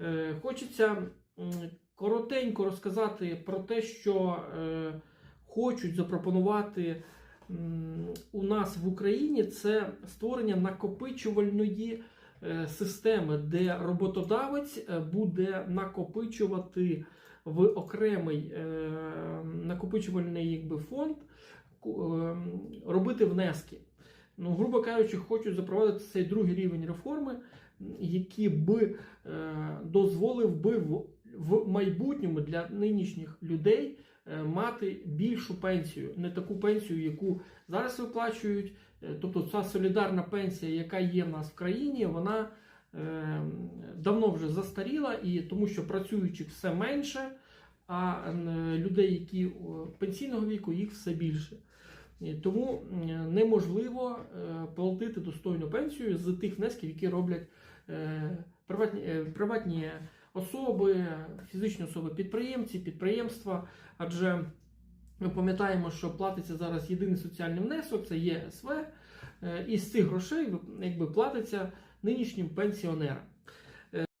Е, Хочеться коротенько розказати про те, що е, хочуть запропонувати у нас в Україні це створення накопичувальної е, системи, де роботодавець буде накопичувати в окремий накопичувальний якби, фонд, робити внески. Ну, грубо кажучи, хочуть запровадити цей другий рівень реформи, який би е, дозволив би в, в майбутньому для нинішніх людей е, мати більшу пенсію, не таку пенсію, яку зараз виплачують. Е, Тобто ця солідарна пенсія, яка є в нас в країні, вона е, давно вже застаріла, і тому що працюючих все менше, а людей, які пенсійного віку, їх все більше. Тому неможливо е, платити достойну пенсію з тих внесків, які роблять е, приватні, е, приватні особи, фізичні особи, підприємці, підприємства. Адже ми пам'ятаємо, що платиться зараз єдиний соціальний внесок, це ЄСВ, і з цих грошей якби, платиться нинішнім пенсіонерам.